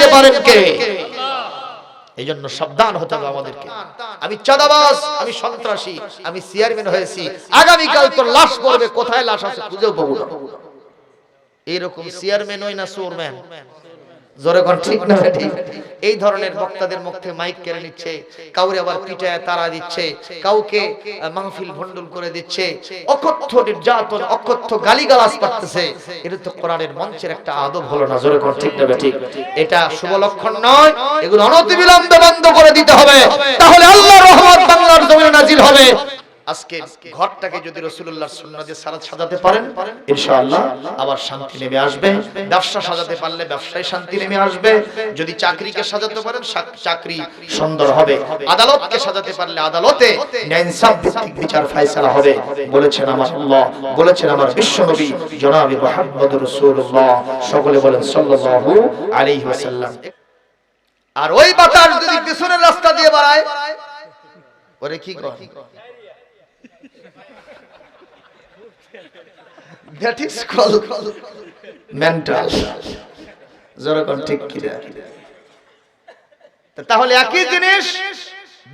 দিতে পারেন কে? এই জন্য সাবধান হতে হবে আমাদেরকে। আমি চাঁদাবাস আমি সন্ত্রাসী, আমি চেয়ারম্যান হয়েছি। আগামীকাল তোর লাশ পড়বে, কোথায় লাশ আছে খুঁজেও পাবো না। এইরকম চেয়ারম্যান হই না, চোরম্যান। জোরে কোন ঠিক না? ঠিক এই ধরনের বক্তাদের মুখ থেকে মাইক কেড়ে নিচ্ছে কাউরে আবার পিটায় তারা দিচ্ছে কাউকে মাহফিল ভন্ডুল করে দিচ্ছে অকথ্য নির্যাতন অকথ্য গালিগালাজ করতেছে। এটা তো কোরআনের মঞ্চের একটা আদব হলো না জোরে কোন ঠিক না ঠিক? এটা শুভ লক্ষণ নয় এগুলো অনতিবিলম্বে বন্ধ করে দিতে হবে। তাহলে আল্লাহর রহমত বাংলার জমিনে নাজিল হবে। আজকে ঘরটাকে যদি রসুল্লাহর সুন্নাহ দিয়ে সারা সাজাতে পারেন ইনশাআল্লাহ আবার শান্তি নেমে আসবে ব্যবসা সাজাতে পারলে ব্যবসায় শান্তি নেমে আসবে যদি চাকরিকে সাজাতে পারেন চাকরি সুন্দর হবে। আদালতকে সাজাতে পারলে আদালতে ভিত্তিক বিচার ফয়সালা হবে বলেছেন আমার আল্লাহ বলেছেন আমার বিশ্বনবী জনাবি মুহাম্মদুর রাসূলুল্লাহ সকলে বলেন সাল্লাল্লাহু আলাইহি ওয়াসাল্লাম। আর ওই বাতাস যদি পিছনের রাস্তা দিয়ে বাড়ায় ওরে কি কর? That is called mental. যেরকম ঠিক কিনা তাহলে একই জিনিস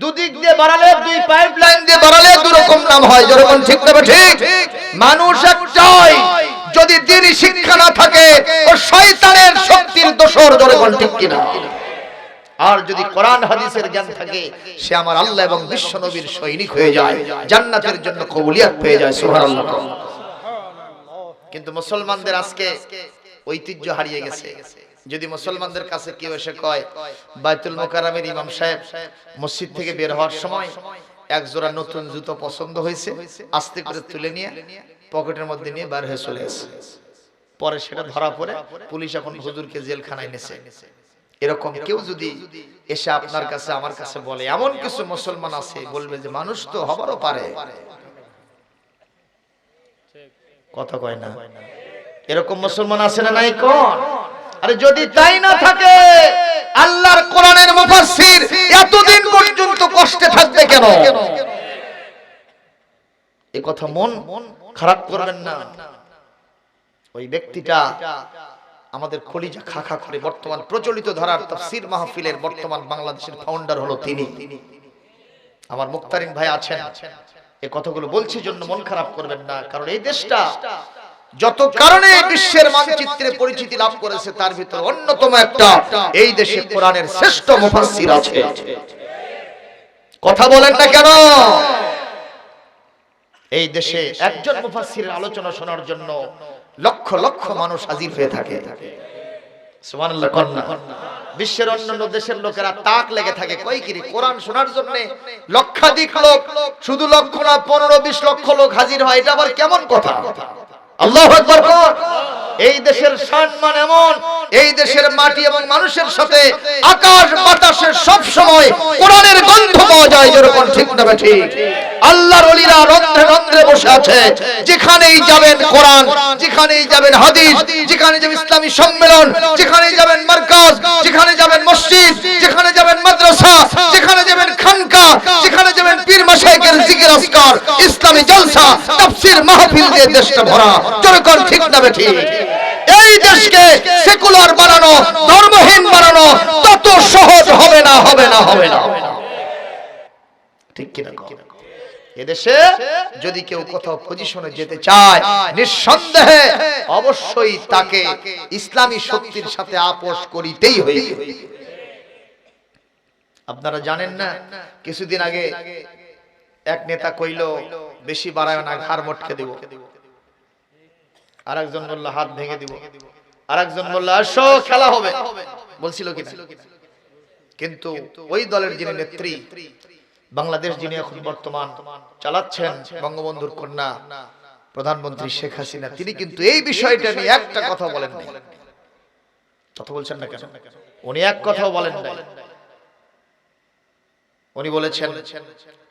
দুদিক দিয়ে বাড়ালে দুই পাইপ লাইন দিয়ে বাড়ালে দু রকম নাম হয়। যেরকম ঠিক তবে ঠিক? মানুষ একটাই। যদি দিনই শিক্ষা না থাকে, ও শয়তানের শক্তির দোষর। যেরকম ঠিক কিনা আর যদি কোরআন, হাদিসের জ্ঞান থাকে, সে আমার আল্লাহ এবং বিশ্ব নবীর সৈনিক হয়ে যায়, জান্নাতের জন্য কবুলিয়াত পেয়ে যায়, সুবহানাল্লাহ। কিন্তু মুসলমানদের আজকে ঐতিহ্য হারিয়ে গেছে। যদি মুসলমানদের কাছে কেউ এসে কয়, বাইতুল মোকারামের ইমাম সাহেব মসজিদ থেকে বের হওয়ার সময় এক জোড়া নতুন জুতো পছন্দ হয়েছে, আস্তে করে তুলে নিয়ে পকেটের মধ্যে নিয়ে বার হয়ে চলে এসে পরে সেটা ধরা পড়ে পুলিশ এখন হুজুরকে জেলখানায় নেছে এরকম কেউ যদি এসে আপনার কাছে, আমার কাছে বলে, এমন কিছু মুসলমান আছে, বলবে যে মানুষ তো হবারও পারে। কথা কয় না। এরকম মুসলমান আছে না নাই কোন? আরে যদি তাই না থাকে, আল্লাহর কোরআনের মুফাসসির এতদিন পর্যন্ত কষ্টে থাকবে কেন? এই কথা মন খারাপ করবেন না। ওই ব্যক্তিটা আমাদের খলিজা খাখা করে বর্তমান প্রচলিত ধারার তাফসীর মাহফিলের বর্তমান বাংলাদেশের ফাউন্ডার হলো তিনি। আমার মুক্তারিন ভাই আছেন। এই কথাগুলো বলছি জন্য মন খারাপ করবেন না, কারণ এই দেশটা যত কারণে বিশ্বের মানচিত্রে পরিচিতি লাভ করেছে, তার ভিতর অন্যতম একটা। এই দেশে কোরআনের শ্রেষ্ঠ মুফাসসির আছে। কথা বলেন না কেন? এই দেশে একজন মুফাসসিরের আলোচনা শোনার জন্য লক্ষ লক্ষ মানুষ হাজির হয়ে থাকে। সুবহানাল্লাহ কন্যা বিশ্বের অন্যান্য দেশের লোকেরা তাক লেগে থাকে। কই কিরি কোরআন শোনার জন্য লক্ষাধিক লোক, শুধু লক্ষ না, পনেরো বিশ লক্ষ লোক হাজির হয়। এটা আবার কেমন কথা? আল্লাহ এই দেশের সম্মান এমন, এই দেশের মাটি এবং মানুষের সাথে আকাশ বাতাসে সব সময় কোরআনের গন্ধ পাওয়া যায়, যেরকম ঠিক না ঠিক। রন্ধ্রে রন্ধ্রে বসে আছে। যেখানেই যাবেন কোরআন, যেখানেই যাবেন হাদিস, যেখানে যাবেন ইসলামী সম্মেলন যাবেন মার্কাজ, যেখানে যাবেন মসজিদ, যেখানে যাবেন মাদ্রাসা, যেখানে যাবেন খানকা, যেখানে যাবেন পীর মাশাইখের জিকির আজকার, ইসলামী জলসা, তাফসীর মাহফিল দিয়ে দেশটা ভরা। জনগণ ঠিক না ঠিক এই দেশকে সেকুলার বানানো, ধর্মহীন বানানো, তত সহজ হবে না হবে না হবে না। ঠিক কিনা? এদেশে যদি কেউ কোথাও পজিশনে যেতে চায়, নিঃসন্দেহে অবশ্যই তাকে ইসলামী শক্তির সাথে আপোষ করিতেই হইবে। আপনারা জানেন না, কিছুদিন আগে এক নেতা কইল, বেশি বাড়ায় না, ঘাড় মটকে দেব। আর একজন বলল, হাত ভেঙে দিব। আর একজন বলল, আসো, খেলা হবে। বলছিল কি কিন্তু ওই দলের যিনি নেত্রী বাংলাদেশ যিনি এখন বর্তমান চালাচ্ছেন বঙ্গবন্ধুর কন্যা প্রধানমন্ত্রী শেখ হাসিনা, তিনি কিন্তু এই বিষয়টা নিয়ে একটা কথা বলেন কথা বলছেন না কেন? উনি এক কথাও বলেন নাই। উনি বলেছেন,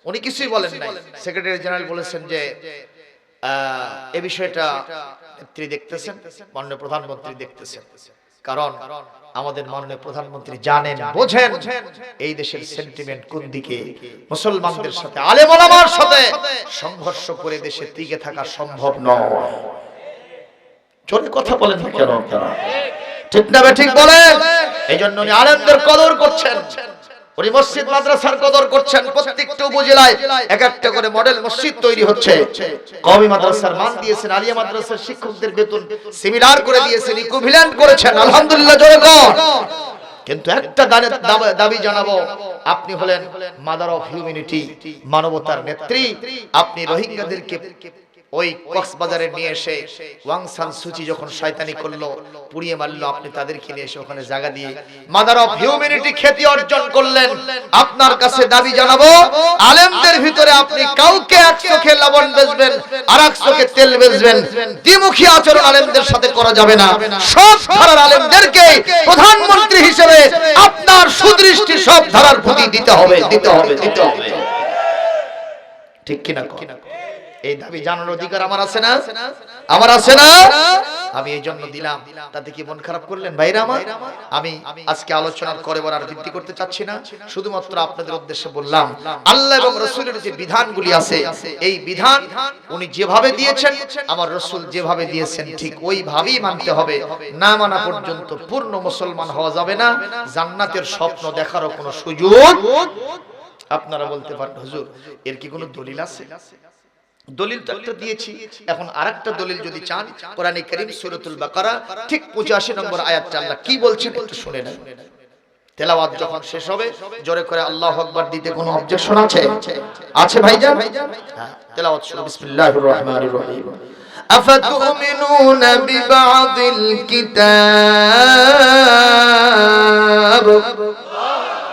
উনি কিছুই বলেন নাই। সেক্রেটারি জেনারেল বলেছেন যে এ বিষয়টা নেত্রী দেখতেছেন, মাননীয় প্রধানমন্ত্রী দেখতেছেন। কারণ আমাদের মাননীয় প্রধানমন্ত্রী জানেন, বোঝেন এই দেশের সেন্টিমেন্ট কোন দিকে? মুসলমানদের সাথে, আলেম ওলামার সাথে সংঘর্ষ করে দেশে টিকে থাকা সম্ভব নয়। জোরে কথা বলেন কেন আপনারা? ঠিক না ঠিক বলেন? এই জন্য আলেমদের কদর করছেন। উনি মসজিদ মাদ্রাসার কদর করছেন প্রত্যেকটা উপজেলায় এক একটা করে মডেল মসজিদ তৈরি হচ্ছে। কওমি মাদ্রাসার মান দিয়েছেন আলিয়া মাদ্রাসার শিক্ষকদের বেতন সিমিলার করে দিয়েছেন ইকুইভ্যালেন্ট করেছেন, আলহামদুলিল্লাহ, জোরে কর কিন্তু একটা দাব- দাবি জানাব, আপনি হলেন মাদার অফ হিউম্যানিটি মানবতার নেত্রী, আপনি রোহিঙ্গাদেরকে ওই কক্সবাজারে নিয়ে এসে ওয়াং সান সুচি যখন শয়তানি করল, পুড়িয়ে মারলো, আপনি তাদেরকে নিয়ে এসে ওখানে জায়গা দিয়ে মাদার অফ হিউম্যানিটি খ্যাতি অর্জন করলেন। আপনার কাছে দাবি জানাব, আলেমদের ভিতরে আপনি কাউকে এক চোখে লবণ বেচবেন আর এক চোখে তেল বেচবেন। দ্বিমুখী আচরণ আলেমদের সাথে করা যাবে না। সব ধারার আলেমদেরকে প্রধানমন্ত্রী হিসেবে আপনার সুদৃষ্টি সব ধারার প্রতি দিতে হবে দিতে হবে দিতে হবে। ঠিক কিনা কও? এই দাবি জানার অধিকার আমার আছে না? আমার আছে না? আমি এই জন্য দিলাম। তাতে কি মন খারাপ করলেন ভাইরা আমার? আমি আজকে আলোচনার করে বলার বৃদ্ধি করতে চাচ্ছি না। শুধুমাত্র আপনাদের উদ্দেশ্যে বললাম আল্লাহ এবং রসুলের যে বিধানগুলি আছে এই বিধান উনি যেভাবে দিয়েছেন আমার রসুল যেভাবে দিয়েছেন ঠিক ওইভাবেই মানতে হবে। না মানা পর্যন্ত পূর্ণ মুসলমান হওয়া যাবে না। জান্নাতের স্বপ্ন দেখারও কোনো সুযোগ আপনারা বলতে পারেন হুজুর এর কি কোনো দলিল আছে? দলিল তো একটা দিয়েছি এখন আরেকটা দলিল যদি চান কোরআনে কারীম সূরাতুল বাকারা ঠিক 85 নম্বর আয়াতটা আল্লাহ কি বলছেন একটু শুনে নেন তেলাওয়াত যখন শেষ হবে জোরে করে আল্লাহু আকবার দিতে কোনো অবজেকশন আছে আছে ভাইজান হ্যাঁ তেলাওয়াত শুরু বিসমিল্লাহির রহমানির রহিম أفتؤمنون ببعض الكتاب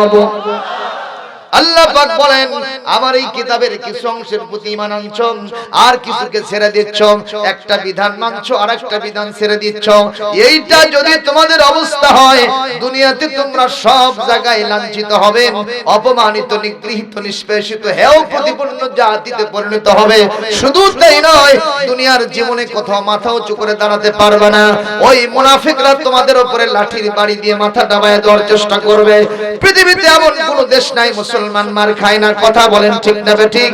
পারবো আল্লাহ পাক বলেন আমার এই কিতাবের কিছু অংশের প্রতি ঈমান আনছো আর কিছুকে ছেড়ে দিচ্ছ একটা বিধান মানছো আর একটা বিধান ছেড়ে দিচ্ছ এইটা যদি তোমাদের অবস্থা হয় দুনিয়াতে তোমরা সব জায়গায় লাঞ্ছিত হবে অপমানিত নিগৃহীত নিষ্পেষিত হেও প্রতিপন্ন জাতিতে পরিণত হবে। শুধু তাই নয় দুনিয়ার জীবনে কোথাও মাথা উঁচু করে দাঁড়াতে পারবে না। ওই মুনাফিকরা তোমাদের উপরে লাঠির বাড়ি দিয়ে মাথা ডাবায় দেওয়ার চেষ্টা করবে পৃথিবীতে এমন কোন দেশ নাই মুসলমান মার খায় না, কথা বলেন ঠিক না ঠিক?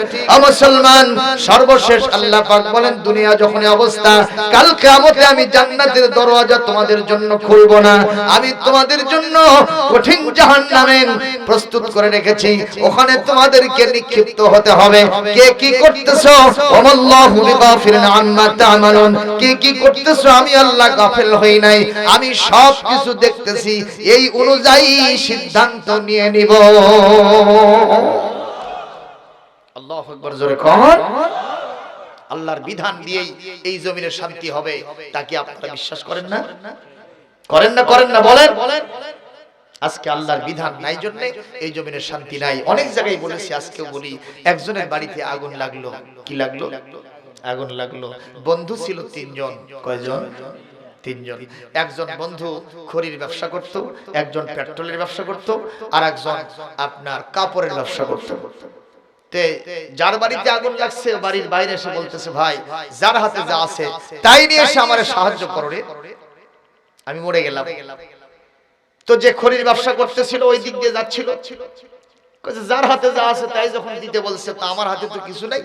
মুসলমান সর্বশেষ আল্লাহ পাক বলেন, দুনিয়া যখন অবস্থা, কাল কিয়ামতে আমি জান্নাতের দরওয়াজা তোমাদের জন্য খুলব না। আমি তোমাদের জন্য কঠিন জাহান্নামের প্রস্তুত করে রেখেছি। ওখানে তোমাদেরকে নিক্ষিপ্ত হতে হবে। কে কি করতেছো? ওমাল্লাহু বিগাফিরিন আম্মা তা'মালুন। কে কি করতেছো? আমি আল্লাহ গাফিল হই নাই। আমি সব কিছু দেখতেছি। এই অনুযায়ী সিদ্ধান্ত নিয়ে নিব। আল্লাহু আকবার, জোরে কর আল্লাহর বিধান দিয়েই এই জমিনে শান্তি হবে তাকে আপনারা বিশ্বাস করেন না? করেন না করেন না, বলেন। আজকে আল্লাহর বিধান নাই জন্য এই জমিনে শান্তি নাই। অনেক জায়গায় বলেছি, আজকেও বলি, একজনের বাড়িতে আগুন লাগল। কি লাগল? আগুন লাগল। বন্ধু ছিল তিনজন। কয়জন? তিনজন। একজন বন্ধু খড়ির ব্যবসা করত একজন পেট্রোলের ব্যবসা করত আর একজন আপনার কাপড়ের ব্যবসা করত। তে যার বাড়িতে আগুন লাগছে বাড়ির বাইরে এসে বলতেছে ভাই যার হাতে যা আছে তাই নিয়ে এসে আমার সাহায্য করো। রে আমি মরে গেলাম। তো যে খড়ির ব্যবসা করতেছিল ওই দিক দিয়ে যাচ্ছিল। যার হাতে যা আছে তাই যখন দিতে বলছে তা আমার হাতে তো কিছু নাই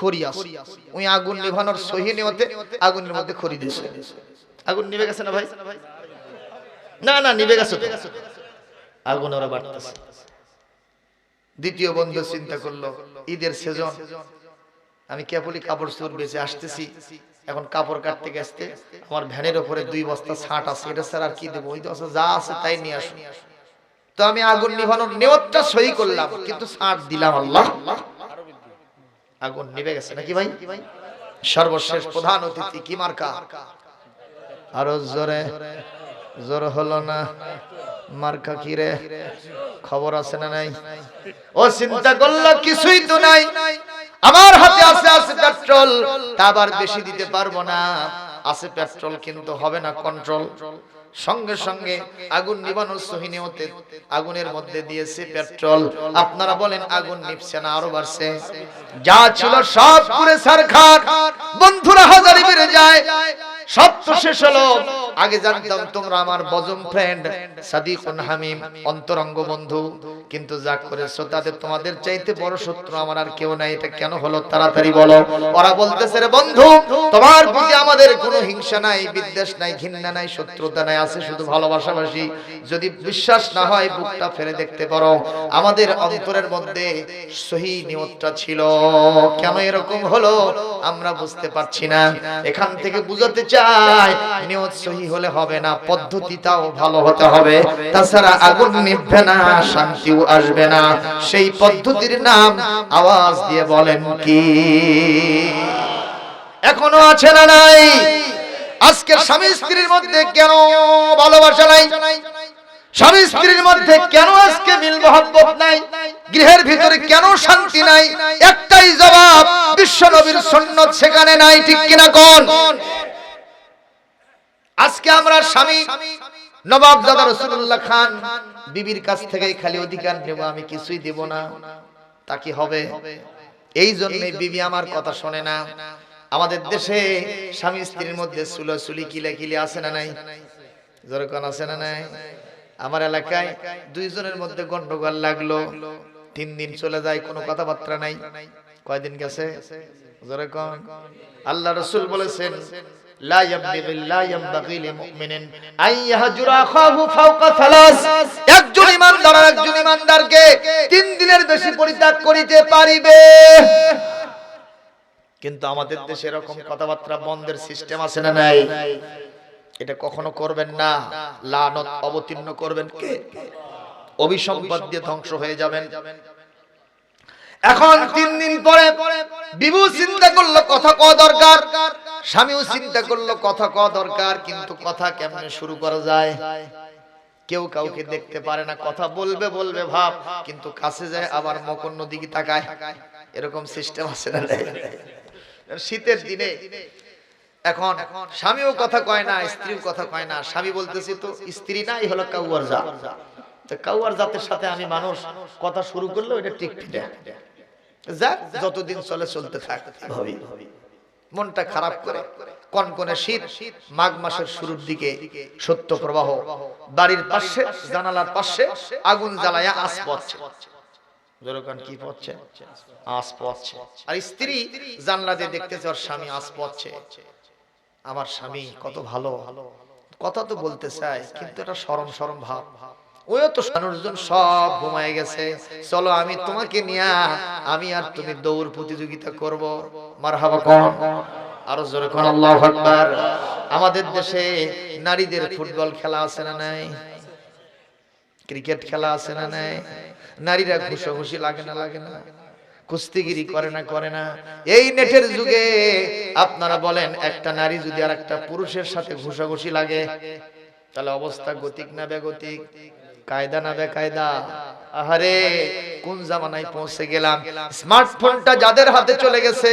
খড়ি আছে। ওই আগুন নিভানোর সহি নিয়তে আগুনের মধ্যে খড়ি দিয়েছে। আগুন নিভে গেছে না ভাই? না না নিভে গেছে আগুন ওরা বাড়তেছে। দ্বিতীয় বন্ধু চিন্তা করল ঈদের সেজন আমি কেবলই কাপড় চোর বেঁচে আসতেছি। এখন কাপড় কাটতে গেছতে আমার ভ্যানের উপরে দুই বস্তা ছাট আছে। এটা স্যার আর কি দেবো? ওই আছে, যা আছে তাই নিয়ে আসুন তো আমি আগুন নিভানোর নিয়তটা সই করলাম কিন্তু ছাট দিলাম আল্লাহ। আগুন নিভে গেছে নাকি ভাই? সর্বশেষ প্রধান অতিথি কি মার্কা? আরও জোরে। জোর হলো না। মার্কা কি রে? খবর আছে না নাই? ও, চিন্তা করল কিছুই তো নাই। আমার হাতে আছে আছে পেট্রোল। তা আবার বেশি দিতে পারব না। আছে পেট্রোল কিন্তু হবে না কন্ট্রোল। সঙ্গে সঙ্গে আগুন নিবানোর সহিনিয়তে আগুনের মধ্যে দিয়েছে পেট্রোল। আপনারা বলেন আগুন নিপছে না, আরও বাড়ছে। যা ছিল সব পুরে সারখার। বন্ধুরা হাজারি বেড়ে যায়। সব তো শেষ হলো। আগে জানতাম তোমরা আমার বজম ফ্রেন্ড সাদিকুন হামিম অন্তরঙ্গ বন্ধু। কিন্তু যা করেছ তাদের তোমাদের চাইতে বড় শত্রু আমার আর কেউ নাই এটা কেন হলো তাড়াতাড়ি বলো? ওরা বলতেছে রে বন্ধু তোমার প্রতি আমাদের কোনো হিংসা নাই বিদ্বেষ নাই ঘৃণা নাই শত্রুতা নাই আছে শুধু ভালোবাসাবাসি যদি বিশ্বাস না হয় বুকটা ফেলে দেখতে পারো। আমাদের অন্তরের মধ্যে সহি নিয়তটা ছিল। কেন এরকম হলো? আমরা বুঝতে পারছি না এখান থেকে বুঝাতে চাই সেই পদ্ধতির নাম আওয়াজ দিয়ে বলেন কি? এখনও আছে না নাই? আজকে স্বামী স্ত্রীর মধ্যে কেন ভালোবাসা নাই? স্বামী স্ত্রীর মধ্যে কেন আজকে মিল মহব্বত নাই? গৃহের ভিতরে কেন শান্তি নাই? একটাই জবাব, বিশ্ব নবীর সন্ন্যত সেখানে নাই, ঠিক কিনা কোন? আজকে আমরা স্বামী নবাব দাদা রসুল্লাহ খান বিবির কাছ থেকে খালি অধিকার নেব আমি কিছুই দেব না। তা কি হবে? এই জন্য বিবি আমার কথা শোনে না। আমাদের দেশে স্বামী স্ত্রীর মধ্যে কিলে কিলে আছে না নাই? যেরকম আছে না নাই? আমার এলাকায় দুইজনের মধ্যে গন্ডগোল লাগল। তিন দিন চলে যায় কোনো কথাবার্তা নাই। কয়দিন গেছে? যেরকম আল্লাহ রসুল বলেছেন لا ينبغي لا ينبغي لمؤمن أن يهجر أخاه فوق ثلاث একজন ইমানদার আর একজন ইমানদারকে তিন দিনের বেশি পরিত্যাগ করিতে পারিবে কিন্তু আমাদের দেশে এরকম কথাবার্তা বন্ধের সিস্টেম আছে না নাই এটা কখনো করবেন না লানত অবতীর্ণ করবেন কে অভিসম্পাদ দিয়ে ধ্বংস হয়ে যাবেন এখন তিন দিন পরে বিভু চিন্তা করলো কথা কওয়া দরকার স্বামীও চিন্তা করল, কথা কওয়া দরকার, কিন্তু কথা কেমনে শুরু করা যায়? কেউ কাউকে দেখতে পারে না, কথা বলবে বলবে ভাব, কিন্তু কাছে যায় আবার মকন্ন দিকে তাকায়। এরকম সিস্টেম আছে না শীতের দিনে এখন স্বামীও কথা কয় না, স্ত্রীও কথা কয় না। স্বামী বলতেছি তো, স্ত্রী নাই, হলো কাউয়ার জাত। কাউয়ার জাতের সাথে আমি মানুষ কথা শুরু করলে ওইটা ঠিক যাক, যতদিন চলে, চলতে থাক, ভাবি। মনটা খারাপ করে। কনকনে শীত মাঘ মাসের শুরুর দিকে সত্য প্রবাহ। বাড়ির পাশে জানালার পাশে আগুন জ্বালায়া আস পড়ছে। কি পড়ছে? আস পড়ছে? আর স্ত্রী জানলা দিয়ে দেখতেছে ওর স্বামী আস পড়ছে। আমার স্বামী কত ভালো। কথা তো বলতে চাই কিন্তু এটা সরম সরম ভাব। ভাব। ওই তো মানুষজন সব ঘুমায় গেছে। চলো, আমি তোমাকে নিয়ে, আমি আর তুমি দৌড় প্রতিযোগিতা করব। মারহাবা কোন আরও জোরে কোন আল্লাহু আকবার। আমাদের দেশে নারীদের ফুটবল খেলা আছে না নাই? ক্রিকেট খেলা আছে না নাই? নারীরা ঘুষাঘুষি লাগে না লাগে না। কুস্তিগিরি করে না করে না। এই নেটের যুগে আপনারা বলেন, একটা নারী যদি আর একটা পুরুষের সাথে ঘুষাঘুষি লাগে, তাহলে অবস্থা গতিক না বেগতিক? কায়দা না বেকায়দা? আহারে কোন জামানায় পৌঁছে গেলাম? স্মার্টফোনটা যাদের হাতে চলে গেছে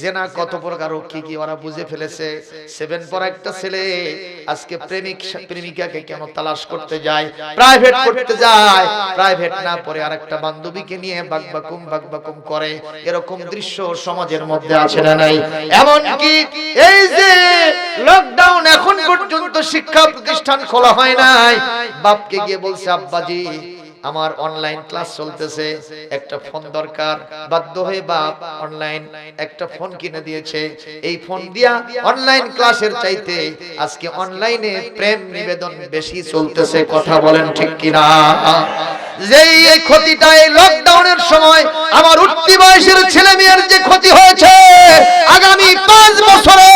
জেনা কত প্রকার কি কি ওরা বুঝে ফেলেছে? সেভেন পর একটা ছেলে আজকে প্রেমিক প্রেমিকাকে কেন তালাশ করতে যায়? প্রাইভেট করতে যায়। প্রাইভেট না পরে আরেকটা বান্ধবীকে নিয়ে বাগবাকুম বাগবাকুম করে। এরকম দৃশ্য সমাজের মধ্যে আছে না নাই। এমন কি এই যে লকডাউন এখন পর্যন্ত শিক্ষা প্রতিষ্ঠান খোলা হয় নাই। বাপকে গিয়ে বলছে আব্বাজি আমার অনলাইন ক্লাস চলতেছে, একটা ফোন দরকার। বাধ্য হয়ে বাপ অনলাইন একটা ফোন কিনে দিয়েছে। এই ফোন দিয়া অনলাইন ক্লাসের চাইতে আজকে অনলাইনে প্রেম নিবেদন বেশি চলতেছে, কথা বলেন ঠিক কিনা? যেই এই ক্ষতিটা এই লকডাউনের সময় আমার উঠতি বয়সের ছেলে মেয়ের যে ক্ষতি হয়েছে, আগামী পাঁচ বছরে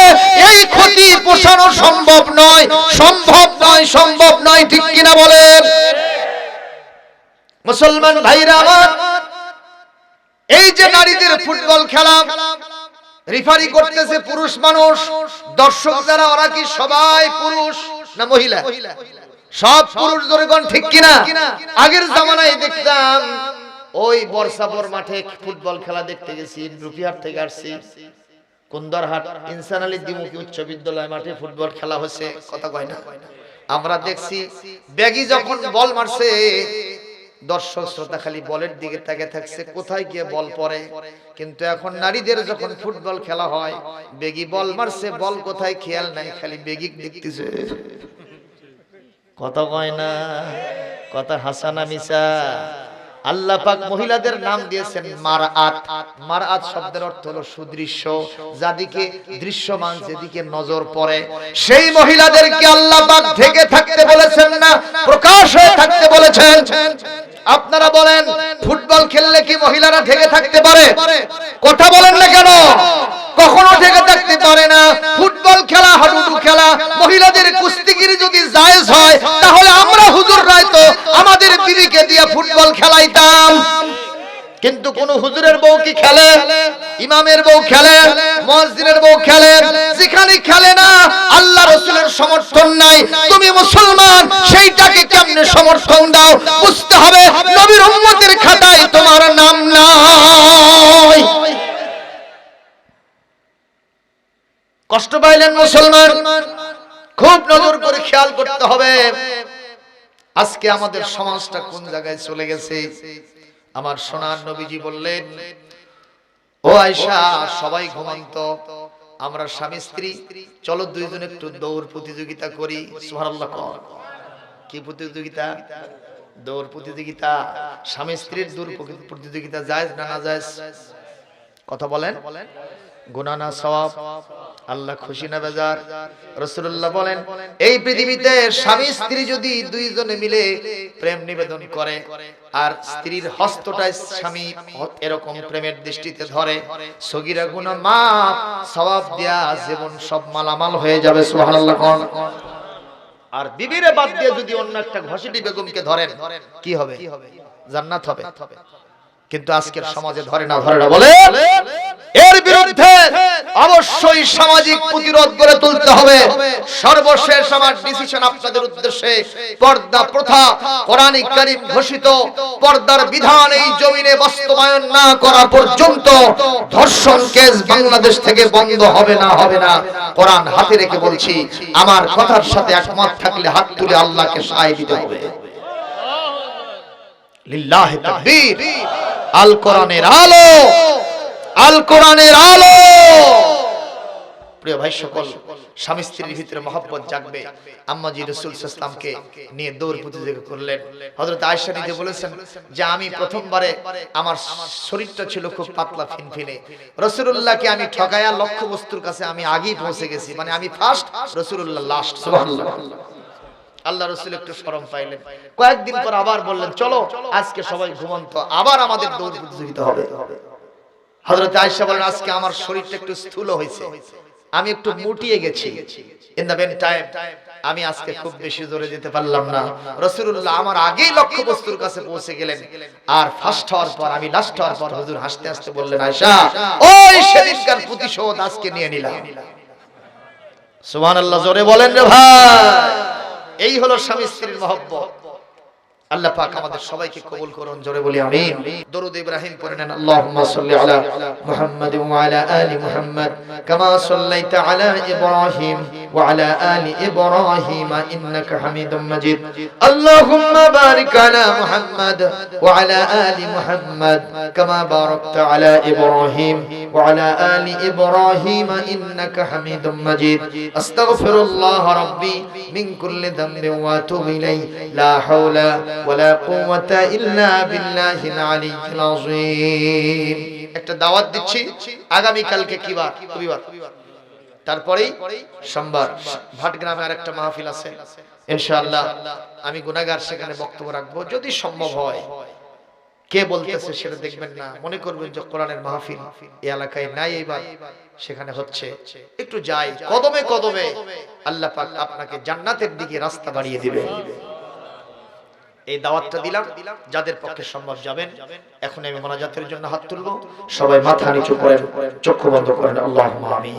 এই ক্ষতি পোষানো সম্ভব নয় সম্ভব নয় সম্ভব নয়, ঠিক কিনা বলেন? মুসলমান ভাইরা আমার, এই যে নারীদের ফুটবল খেলা রিফারি করতেছে পুরুষ মানুষ, দর্শক যারা, ওরা কি সবাই পুরুষ না মহিলা? সব পুরুষ জনগণ ঠিক কিনা? আগের জামানায় দেখতাম, ওই বর্ষাপর মাঠে ফুটবল খেলা দেখতে গেছি, রুপিহাট থেকে আসছি, কুন্দরহাট ইনসান আলী দ্বিমুখী উচ্চ বিদ্যালয় মাঠে ফুটবল খেলা হচ্ছে, কথা কয় না? আমরা দেখছি, ব্যাগি যখন বল মারছে দর্শক শ্রোতা খালি বলের দিকে তাকে থাকছে, কোথায় গিয়ে বল পড়ে? কিন্তু এখন নারীদের যখন ফুটবল খেলা হয়, বেগি বল মারছে, বল কোথায় খেয়াল নাই, খালি বেগি দেখতেছে। কথা কয় না, কথা হাসানা মিসা আল্লাহ পাক মহিলাদের নাম দিয়েছেন মারআত। মারআত শব্দের অর্থ হলো সুদৃশ্য, যাদিকে দৃশ্যমান, যেদিকে নজর পড়ে। সেই মহিলাদেরকে আল্লাহ পাক ঢেকে থাকতে বলেছেন না, প্রকাশ হয়ে থাকতে বলেছেন। আপনারা বলেন, ফুটবল খেললে কি মহিলারা ঢেকে থাকতে পারে? কথা বলেন না কেন? কখনো ঢেকে থাকতে পারে না। ফুটবল খেলা, হাডুডু খেলা, মহিলাদের কুস্তিগিরি যদি জায়েজ হয়, তাহলে আমরা হুজুর রায় তো আমাদের দিদিকে দিয়ে ফুটবল খেলাইতাম। কিন্তু কোন হুজুরের বউ কি খেলে? ইমামের বউ খেলে? মসজিদের বউ খেলে? যেখানে খেলে না, আল্লাহ রসুলের সমর্থন নাই। তুমি মুসলমান, সেইটাকে কেমনে সমর্থন দাও? বুঝতে হবে, নবীর উম্মতের খাতায় তোমার নাম নাই। কষ্ট পাইলেন মুসলমান, খুব নজর করে খেয়াল করতে হবে। আজকে আমাদের সমাজটা কোন জায়গায় চলে গেছে? আমার সোনার নবীজি বললেন ও আয়সা সবাই ঘুমন্ত। আমরা স্বামী স্ত্রী চলো দুইজন একটু দৌড় প্রতিযোগিতা করি। সুবহানাল্লাহ কর। কি প্রতিযোগিতা? দৌড় প্রতিযোগিতা। স্বামী স্ত্রীর দৌড় প্রতিযোগিতা যায় না না যায় কথা বলেন। গুনা না সওয়াব। আল্লাহ খুশি না বেজার। রসুল্লাহ বলেন, এই পৃথিবীতে স্বামী স্ত্রী যদি দুইজনে মিলে প্রেম নিবেদন করে, আর স্ত্রীর হস্তটায় স্বামী এরকম প্রেমের দৃষ্টিতে ধরে, সগিরা গুনা মা সওয়াব দেয়া জীবন সব মালামাল হয়ে যাবে, সুবহানাল্লাহ কোন? আর বিবিরে বাদ দিয়ে যদি অন্য একটা ঘষিটি বেগমকে ধরেন, কি হবে? জান্নাত হবে। কিন্তু আজকের সমাজে ধরে না ধরে না, বলে, এর বিরুদ্ধে অবশ্যই সামাজিক প্রতিরোধ গড়ে তুলতে হবে। সর্বশেষ আমার ডিসিশন আপনাদের উদ্দেশ্যে পর্দা প্রথা কোরআনিক কারীম ঘোষিত, পর্দার বিধান এই জমিনে বাস্তবায়ন না করা পর্যন্ত ধর্ষণ কেস বাংলাদেশ থেকে বন্ধ হবে না হবে না। কোরআন হাতে রেখে বলছি, আমার কথার সাথে একমত থাকলে হাত তুলে আল্লাহকে সায় দিতে হবে। লিল্লাহি তাকবীর। আল কোরআনের আলো, আল কোরআনের আলো। প্রিয় ভাই সকল স্বামী স্ত্রীর ভিতরে মহব্বত জাগবে। আম্মাজি রসুল ইসলামকে নিয়ে দৌড় প্রতিযোগিতা করলেন। হযরত আয়েশা নিজে বলেছেন যে আমি প্রথমবারে আমার শরীরটা ছিল খুব পাতলা ফিনফিনে। রাসূলুল্লাহকে আমি ঠকায়া লক্ষ্য বস্তুর কাছে আমি আগেই পৌঁছে গেছি। মানে আমি ফার্স্ট রাসূলুল্লাহ লাস্ট সুবহানাল্লাহ। আল্লাহ রসুল একটু শরম পাইলেন। কয়েকদিন পর আবার বললেন চলো আজকে সবাই ঘুমন্ত। আবার আমাদের দৌড় প্রতিযোগিতা হবে। হযরত আয়েশা বলেন আজকে আমার শরীরটা একটু স্থূল হয়েছে আমি একটু মুটিয়ে গেছি। ইন দা টাইম আমি আজকে খুব বেশি জোরে যেতে পারলাম না। রাসূলুল্লাহ আমার আগেই লক্ষ্য বস্তুর কাছে পৌঁছে গেলেন। আর ফার্স্ট হওয়ার পর আমি লাস্ট হওয়ার পর হুজুর হাসতে হাসতে বললেন আয়েশা ওই সেদিনকার প্রতিশোধ আজকে নিয়ে নিলাম। সুবহানাল্লাহ জোরে বলেন রে ভাই। এই হলো স্বামী স্ত্রীর মহব্বত। আল্লাহ পাক আমাদের সবাইকে কবুল করুন, জোরে বলি আমিন। দরুদ ইব্রাহিম পড়ে নেন, আল্লাহুম্মা সাল্লি আলা মুহাম্মাদ ওয়া আলা আলি মুহাম্মাদ কামা সাল্লাইতা আলা ইব্রাহিম। ওয়া আলা আলি ইব্রাহিম ইন্নাকা হামিদুম মাজিদ আল্লাহুম্মা বারিক আলা মুহাম্মাদ ওয়া আলা আলি মুহাম্মাদ কামা বারাকতা আলা ইব্রাহিম ওয়া আলা আলি ইব্রাহিম ইন্নাকা হামিদুম মাজিদ আস্তাগফিরুল্লাহ রাব্বি মিন কুল্লি যামবিন ওয়া আতুবু ইলাইহি লা হাওলা ولا قوة إلا بالله العلي العظيم একটা দাওয়াত দিচ্ছি আগামী কালকে কি বার রবিবার তারপরেই সোমবার ভাটগ্রামে আরেকটা মাহফিল আছে। ইনশাআল্লাহ আমি গুনাহগার সেখানে বক্তব্য রাখব। যদি সম্ভব হয়, কে বলতেছে সেটা দেখবেন না। মনে করবেন যে কোরআনের মাহফিল এই এলাকায় নাই, এবার সেখানে হচ্ছে। একটু যাই, কদমে কদমে আল্লাহ পাক আপনাকে জান্নাতের দিকে রাস্তা বাড়িয়ে দিবে। এই দাওয়াতটা দিলাম, যাদের পক্ষে সম্ভব যাবেন। এখন আমি মোনাজাতের জন্য হাত তুলবো। সবাই মাথা নিচু করেন, চক্ষু বন্ধ করেন। আল্লাহুম্মা আমিন।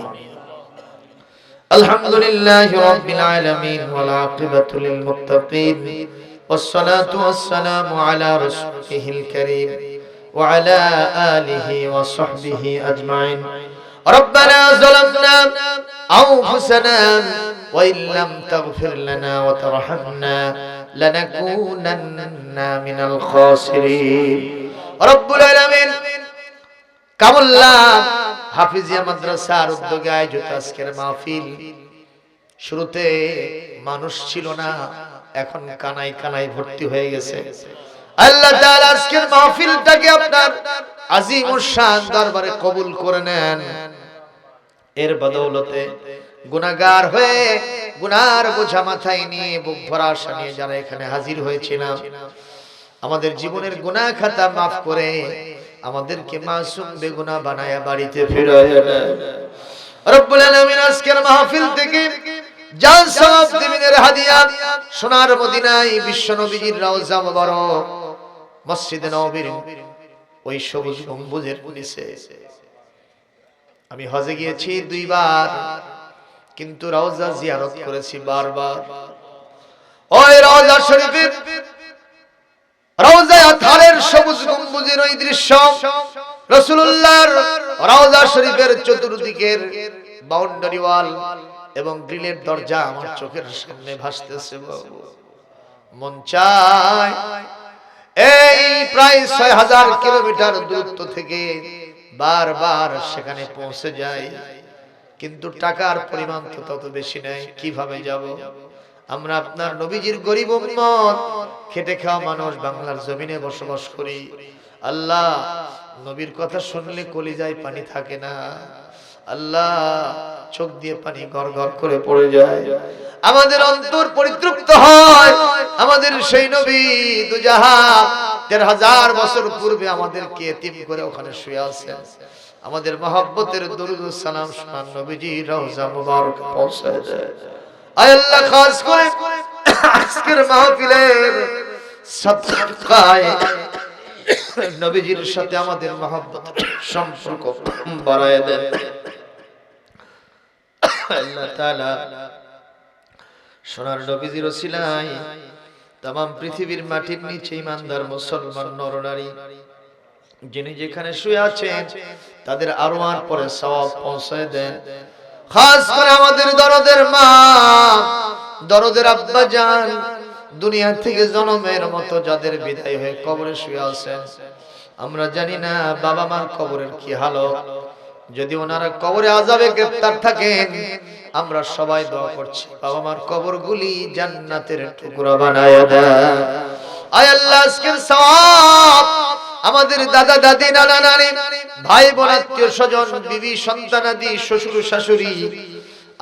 الحمد لله رب العالمين والعاقبة للمتقين والصلاة والسلام على رسوله الكريم وعلى آله وصحبه أجمعين ربنا ظلمنا أنفسنا وإن لم تغفر لنا وترحمنا لنكونن من الخاسرين رب العالمين كم الله হাফিজিয়া মাদ্রাসার উদ্যোগে আয়োজিত আজকের মাহফিল। শুরুতে মানুষ ছিল না এখন কানাই কানাই ভর্তি হয়ে গেছে। আল্লাহ তাআলা আজকের মাহফিলটাকে আপনার আজিম শান দরবারে কবুল করে নেন। এর বদৌলতে গুনাহগার হয়ে গুনার বোঝা মাথায় নিয়ে বুক ভরা আশা নিয়ে যারা এখানে হাজির হয়েছিলাম আমাদের জীবনের গুনাহ খাতা মাফ করে আমাদেরকে মাসুম বেগুনা বানায়া বাড়িতে ফিরায় রব্বুল আলামিন আজকের মাহফিল থেকে জান সওয়াব দিনের হাদিয়া সোনার মদিনায় বিশ্ব নবীজির রওজা মুবারক মসজিদে নববীর ওই সবুজ গম্বুজের নিচে। আমি হজে গিয়েছি দুইবার কিন্তু রওজা জিয়ারত করেছি বারবার। ওই রওজা শরীফের রওজা আথারের ওই দৃশ্য চতুর্দিকের বাউন্ডারি ওয়াল এবং গ্রিলের দরজা আমার চোখের সামনে মন এই প্রায় ছয় হাজার কিলোমিটার দূরত্ব থেকে বারবার সেখানে পৌঁছে যায় কিন্তু টাকার পরিমাণ তো তত বেশি নেই, কীভাবে যাব? আমরা আপনার নবীজির গরিব উম্মত খেটে খাওয়া মানুষ বাংলার জমিনে বসবাস করি। আল্লাহ, নবীর কথা শুনলে কলিজায় পানি থাকে না। আল্লাহ, চোখ দিয়ে পানি গড় গড় করে পড়ে যায়। আমাদের অন্তর পরিতৃপ্ত হয়। আমাদের সেই নবী দুজাহা হাজার বছর পূর্বে আমাদেরকে এতিম করে ওখানে শুয়ে আছেন। আমাদের মহব্বতের দরুদ সালাম শোনান নবীজি রওজা মুবারক পৌঁছায় দেয়। আল্লাহ, খাস করে আজকের মাহফিলের নবীজির সাথে আমাদের মহব্বত, সম্পর্ক বাড়ায় দেন। সোনার নবীজির তাম পৃথিবীর মাটির নিচে ইমানদার মুসলমান নরনারী যিনি যেখানে শুয়ে আছেন, তাদের আরও আর পরে সওয়াব পৌঁছায় দেন। খাস করে আমাদের দরদের মা। দরদের আব্বা জান, দুনিয়া থেকে জনমের মতো যাদের বিদায় হয়ে কবরে শুয়ে আছেন। আমরা জানি না বাবা মার কবরের কি হালত। যদি ওনারা কবরে আজাবে গ্রেফতার থাকেন, আমরা সবাই দোয়া করছি, বাবা মার কবরগুলি জান্নাতের টুকরা বানায় দেয় আয় আল্লাহ, আজকের সওয়াব আমাদের দাদা, দাদি, নানা, নানি, ভাই বোন, আত্মীয় স্বজন, বিবি সন্তানাদি শ্বশুর, শাশুড়ি,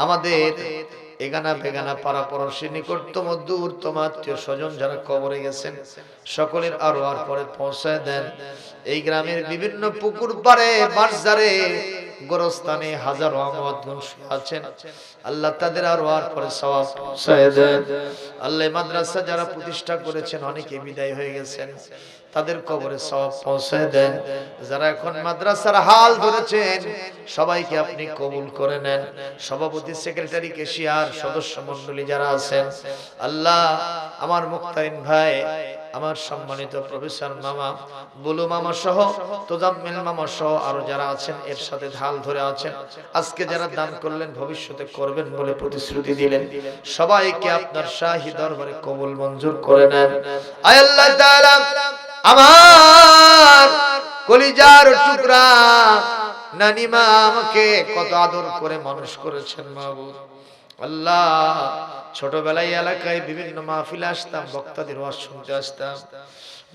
আমাদের এগানা বেগানা পাড়া পড়শি নিকটতম, দূরতম আত্মীয় স্বজন যারা কবরে গেছেন, সকলের আরও আর পরে পৌঁছায় দেন। এই গ্রামের বিভিন্ন পুকুর পারে বারজারে গোরস্থানে হাজারো শুয়ে আছেন। আল্লাহ তাদের আরও আর পরে সওয়াব পৌঁছায় দেন। আল্লাহ মাদ্রাসা যারা প্রতিষ্ঠা করেছেন, অনেকে বিদায় হয়ে গেছেন। তাদের কবরে সব পৌঁছায় দেন। যারা এখন মাদ্রাসার হাল ধরেছেন, সবাইকে আপনি কবুল করে নেন। সভাপতি, সেক্রেটারি, কেশিয়ার, সদস্য মন্ডলী যারা আছেন, আল্লাহ আমার মুক্তারিন ভাই, আমার সম্মানিত প্রফেসর মামা, বুলু মামা সহ, তোজাম্মিল মামা সহ আরও যারা আছেন, এর সাথে ঢাল ধরে আছেন। আজকে যারা দান করলেন, ভবিষ্যতে করবেন বলে প্রতিশ্রুতি দিলেন। সবাইকে আপনার শাহী দরবারে কবুল মঞ্জুর করে নেন। আল্লাহ তাআলা আমার কলিজার টুকরা নানিমা আমাকে কত আদর করে মানুষ করেছেন মাহবুব। আল্লাহ, ছোটবেলায় এলাকায় বিভিন্ন মাহফিলে আসতাম, বক্তাদের ওয়াজ শুনতে আসতাম।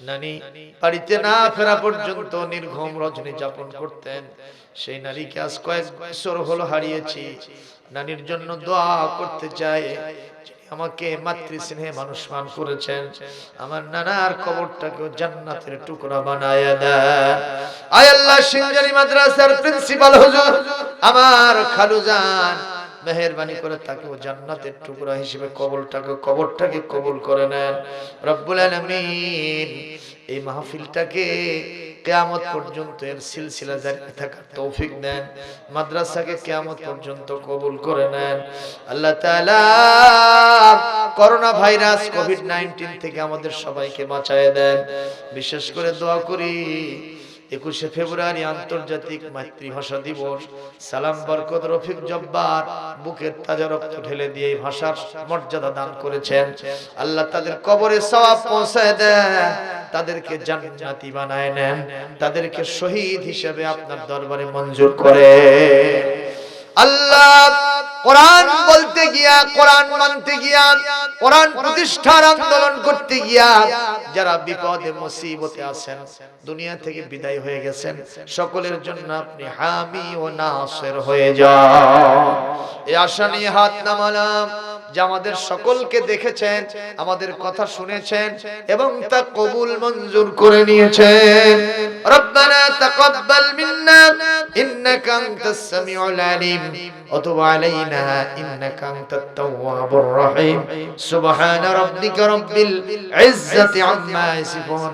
নানি বাড়িতে না ফেরা পর্যন্ত নির্ঘম রজনী যাপন করতেন। সেই নারীকে আজ কয়েক বছর হলো হারিয়েছি। নানির জন্য দোয়া করতে চাই। আমাকে মাতৃ স্নেহে মানুষ মান করেছেন। আমার নানার কবরটাকেও জান্নাতের টুকরা বানায় দেয় আল্লাহ সিংজারি মাদ্রাসার প্রিন্সিপাল হুজুর, আমার খালুজান মেহরবানি করে তাকে ও জান্নাতের টুকরা হিসেবে কবলটাকে কবরটাকে কবুল করে নেন। রব্বুল আলামিন এই মাহফিলটাকে কেয়ামত পর্যন্ত এর সিলসিলা জারি থাকার তৌফিক দেন, মাদ্রাসাকে কেয়ামত পর্যন্ত কবুল করে নেন। আল্লাহ তাআলা করোনা ভাইরাস কোভিড 19 থেকে আমাদের সবাইকে বাঁচায় দেন। বিশেষ করে দোয়া করি একুশে ফেব্রুয়ারি আন্তর্জাতিক মাতৃভাষা দিবস। সালাম, বরকত, রফিক জব্বার বুকের তাজা রক্ত ঢেলে দিয়ে এই ভাষার মর্যাদা দান করেছেন। আল্লাহ তাদের কবরে সওয়াব পৌঁছায় দেন, তাদেরকে জান্নাতি বানায় নেন, তাদেরকে শহীদ হিসেবে আপনার দরবারে মঞ্জুর করে আল্লাহ কোরআন বলতে গিয়া, কোরআন মানতে গিয়া, কোরআন প্রতিষ্ঠার আন্দোলন করতে গিয়া যারা বিপদে, মুসিবতে আছেন, দুনিয়া থেকে বিদায় হয়ে গেছেন, সকলের জন্য আপনি হামি ও নাসের হয়ে যান। এই আশা নিয়ে হাত নামালাম। যে আমাদের সকলকে দেখেছেন আমাদের কথা শুনেছেন এবং তা কবুল মঞ্জুর করে নিয়েছেন রব্বানা তাকাব্বাল মিন্না ইন্নাকা আনতাস সামিউল আলিম وتب علينا إنك أنت التواب الرحيم سبحان ربك رب العزة عما يصفون